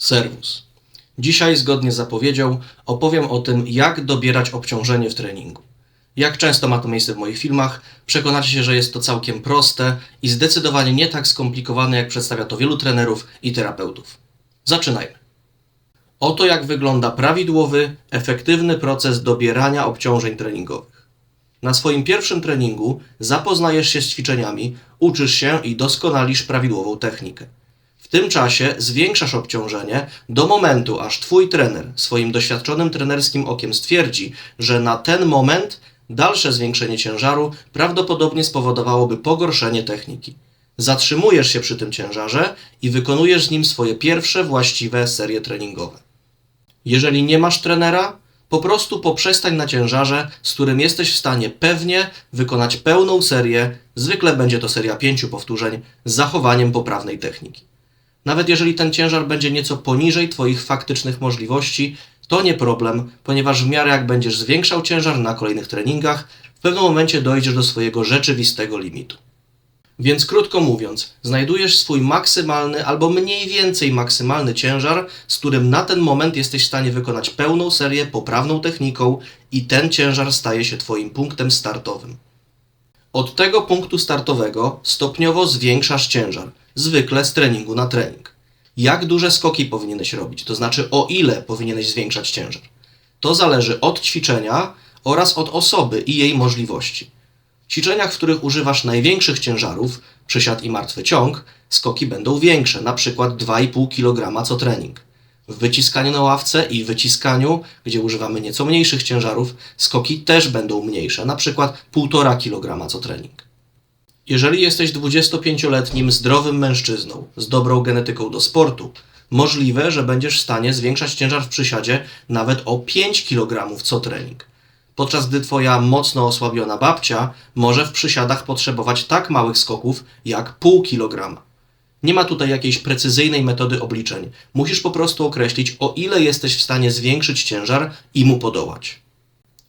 Serwus. Dzisiaj, zgodnie z zapowiedzią, opowiem o tym, jak dobierać obciążenie w treningu. Jak często ma to miejsce w moich filmach, przekonacie się, że jest to całkiem proste i zdecydowanie nie tak skomplikowane, jak przedstawia to wielu trenerów i terapeutów. Zaczynajmy. Oto jak wygląda prawidłowy, efektywny proces dobierania obciążeń treningowych. Na swoim pierwszym treningu zapoznajesz się z ćwiczeniami, uczysz się i doskonalisz prawidłową technikę. W tym czasie zwiększasz obciążenie do momentu, aż Twój trener swoim doświadczonym trenerskim okiem stwierdzi, że na ten moment dalsze zwiększenie ciężaru prawdopodobnie spowodowałoby pogorszenie techniki. Zatrzymujesz się przy tym ciężarze i wykonujesz z nim swoje pierwsze właściwe serie treningowe. Jeżeli nie masz trenera, po prostu poprzestań na ciężarze, z którym jesteś w stanie pewnie wykonać pełną serię, zwykle będzie to seria pięciu powtórzeń, z zachowaniem poprawnej techniki. Nawet jeżeli ten ciężar będzie nieco poniżej Twoich faktycznych możliwości, to nie problem, ponieważ w miarę jak będziesz zwiększał ciężar na kolejnych treningach, w pewnym momencie dojdziesz do swojego rzeczywistego limitu. Więc krótko mówiąc, znajdujesz swój maksymalny albo mniej więcej maksymalny ciężar, z którym na ten moment jesteś w stanie wykonać pełną serię poprawną techniką i ten ciężar staje się Twoim punktem startowym. Od tego punktu startowego stopniowo zwiększasz ciężar, zwykle z treningu na trening. Jak duże skoki powinieneś robić, to znaczy o ile powinieneś zwiększać ciężar? To zależy od ćwiczenia oraz od osoby i jej możliwości. W ćwiczeniach, w których używasz największych ciężarów, przysiad i martwy ciąg, skoki będą większe, przykład 2,5 kg co trening. W wyciskaniu na ławce i wyciskaniu, gdzie używamy nieco mniejszych ciężarów, skoki też będą mniejsze, przykład 1,5 kg co trening. Jeżeli jesteś 25-letnim zdrowym mężczyzną z dobrą genetyką do sportu, możliwe, że będziesz w stanie zwiększać ciężar w przysiadzie nawet o 5 kg co trening. Podczas gdy twoja mocno osłabiona babcia może w przysiadach potrzebować tak małych skoków jak pół kilograma. Nie ma tutaj jakiejś precyzyjnej metody obliczeń. Musisz po prostu określić, o ile jesteś w stanie zwiększyć ciężar i mu podołać.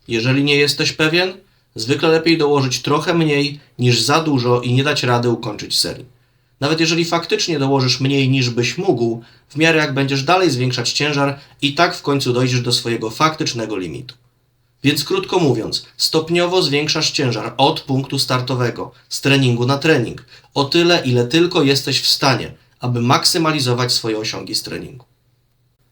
Jeżeli nie jesteś pewien, zwykle lepiej dołożyć trochę mniej niż za dużo i nie dać rady ukończyć serii. Nawet jeżeli faktycznie dołożysz mniej niż byś mógł, w miarę jak będziesz dalej zwiększać ciężar, i tak w końcu dojdziesz do swojego faktycznego limitu. Więc krótko mówiąc, stopniowo zwiększasz ciężar od punktu startowego, z treningu na trening, o tyle, ile tylko jesteś w stanie, aby maksymalizować swoje osiągi z treningu.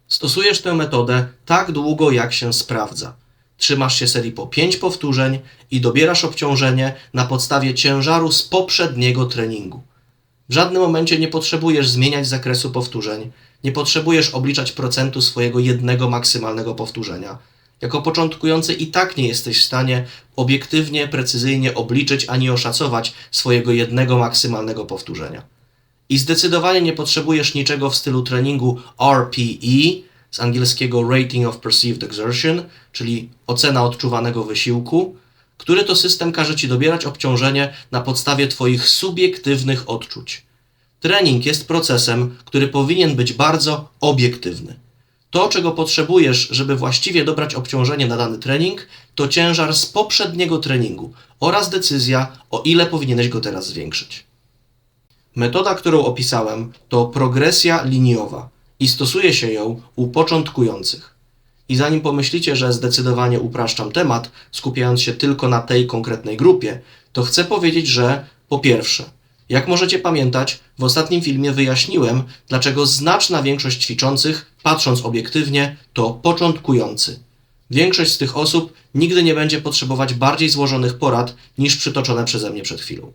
Stosujesz tę metodę tak długo, jak się sprawdza. Trzymasz się serii po 5 powtórzeń i dobierasz obciążenie na podstawie ciężaru z poprzedniego treningu. W żadnym momencie nie potrzebujesz zmieniać zakresu powtórzeń, nie potrzebujesz obliczać procentu swojego jednego maksymalnego powtórzenia. Jako początkujący i tak nie jesteś w stanie obiektywnie, precyzyjnie obliczyć ani oszacować swojego jednego maksymalnego powtórzenia. I zdecydowanie nie potrzebujesz niczego w stylu treningu RPE, z angielskiego Rating of Perceived Exertion, czyli ocena odczuwanego wysiłku, który to system każe Ci dobierać obciążenie na podstawie Twoich subiektywnych odczuć. Trening jest procesem, który powinien być bardzo obiektywny. To, czego potrzebujesz, żeby właściwie dobrać obciążenie na dany trening, to ciężar z poprzedniego treningu oraz decyzja, o ile powinieneś go teraz zwiększyć. Metoda, którą opisałem, to progresja liniowa i stosuje się ją u początkujących. I zanim pomyślicie, że zdecydowanie upraszczam temat, skupiając się tylko na tej konkretnej grupie, to chcę powiedzieć, że po pierwsze, jak możecie pamiętać, w ostatnim filmie wyjaśniłem, dlaczego znaczna większość ćwiczących, patrząc obiektywnie, to początkujący. Większość z tych osób nigdy nie będzie potrzebować bardziej złożonych porad niż przytoczone przeze mnie przed chwilą.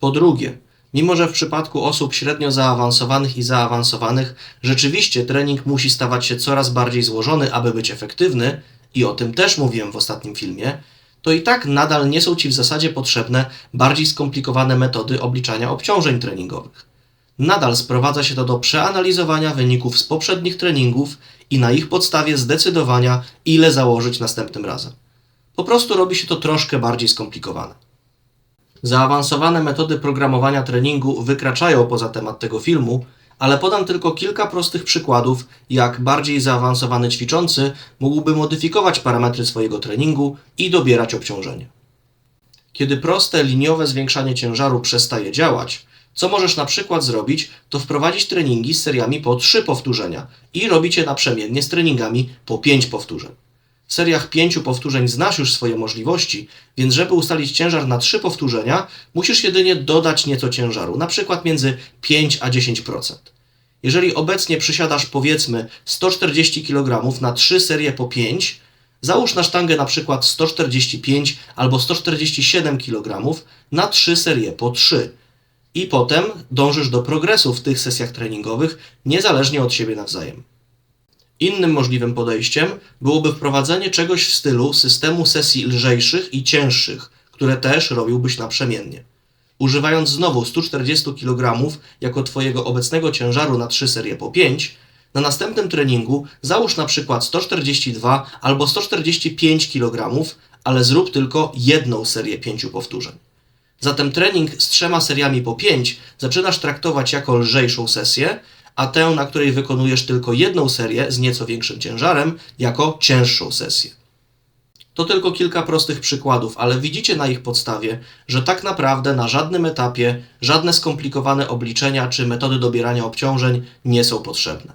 Po drugie, mimo że w przypadku osób średnio zaawansowanych i zaawansowanych rzeczywiście trening musi stawać się coraz bardziej złożony, aby być efektywny, i o tym też mówiłem w ostatnim filmie, to i tak nadal nie są Ci w zasadzie potrzebne bardziej skomplikowane metody obliczania obciążeń treningowych. Nadal sprowadza się to do przeanalizowania wyników z poprzednich treningów i na ich podstawie zdecydowania, ile założyć następnym razem. Po prostu robi się to troszkę bardziej skomplikowane. Zaawansowane metody programowania treningu wykraczają poza temat tego filmu, ale podam tylko kilka prostych przykładów, jak bardziej zaawansowany ćwiczący mógłby modyfikować parametry swojego treningu i dobierać obciążenie. Kiedy proste, liniowe zwiększanie ciężaru przestaje działać, Co możesz na przykład zrobić, to wprowadzić treningi z seriami po 3 powtórzenia i robić je naprzemiennie z treningami po 5 powtórzeń. W seriach 5 powtórzeń znasz już swoje możliwości, więc żeby ustalić ciężar na 3 powtórzenia, musisz jedynie dodać nieco ciężaru, na przykład między 5 a 10%. Jeżeli obecnie przysiadasz powiedzmy 140 kg na 3 serie po 5, załóż na sztangę na przykład 145 albo 147 kg na 3 serie po 3 i potem dążysz do progresu w tych sesjach treningowych niezależnie od siebie nawzajem. Innym możliwym podejściem byłoby wprowadzenie czegoś w stylu systemu sesji lżejszych i cięższych, które też robiłbyś naprzemiennie. Używając znowu 140 kg jako Twojego obecnego ciężaru na 3 serie po 5, na następnym treningu załóż na przykład 142 albo 145 kg, ale zrób tylko jedną serię 5 powtórzeń. Zatem trening z trzema seriami po 5 zaczynasz traktować jako lżejszą sesję, a tę, na której wykonujesz tylko jedną serię z nieco większym ciężarem, jako cięższą sesję. To tylko kilka prostych przykładów, ale widzicie na ich podstawie, że tak naprawdę na żadnym etapie żadne skomplikowane obliczenia czy metody dobierania obciążeń nie są potrzebne.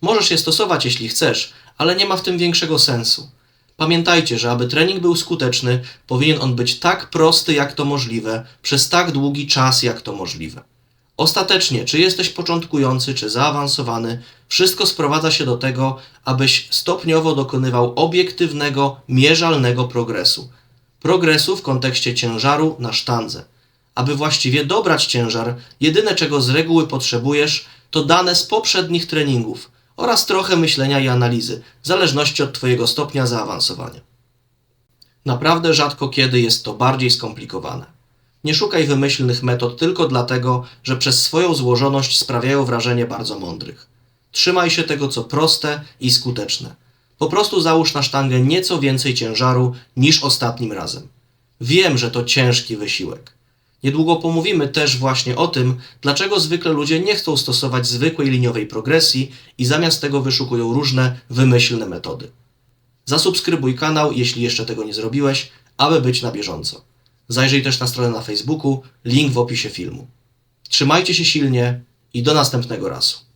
Możesz je stosować, jeśli chcesz, ale nie ma w tym większego sensu. Pamiętajcie, że aby trening był skuteczny, powinien on być tak prosty jak to możliwe, przez tak długi czas jak to możliwe. Ostatecznie, czy jesteś początkujący, czy zaawansowany, wszystko sprowadza się do tego, abyś stopniowo dokonywał obiektywnego, mierzalnego progresu. Progresu w kontekście ciężaru na sztandze. Aby właściwie dobrać ciężar, jedyne czego z reguły potrzebujesz, to dane z poprzednich treningów oraz trochę myślenia i analizy, w zależności od Twojego stopnia zaawansowania. Naprawdę rzadko kiedy jest to bardziej skomplikowane. Nie szukaj wymyślnych metod tylko dlatego, że przez swoją złożoność sprawiają wrażenie bardzo mądrych. Trzymaj się tego, co proste i skuteczne. Po prostu załóż na sztangę nieco więcej ciężaru niż ostatnim razem. Wiem, że to ciężki wysiłek. Niedługo pomówimy też właśnie o tym, dlaczego zwykle ludzie nie chcą stosować zwykłej liniowej progresji i zamiast tego wyszukują różne wymyślne metody. Zasubskrybuj kanał, jeśli jeszcze tego nie zrobiłeś, aby być na bieżąco. Zajrzyj też na stronę na Facebooku, link w opisie filmu. Trzymajcie się silnie i do następnego razu.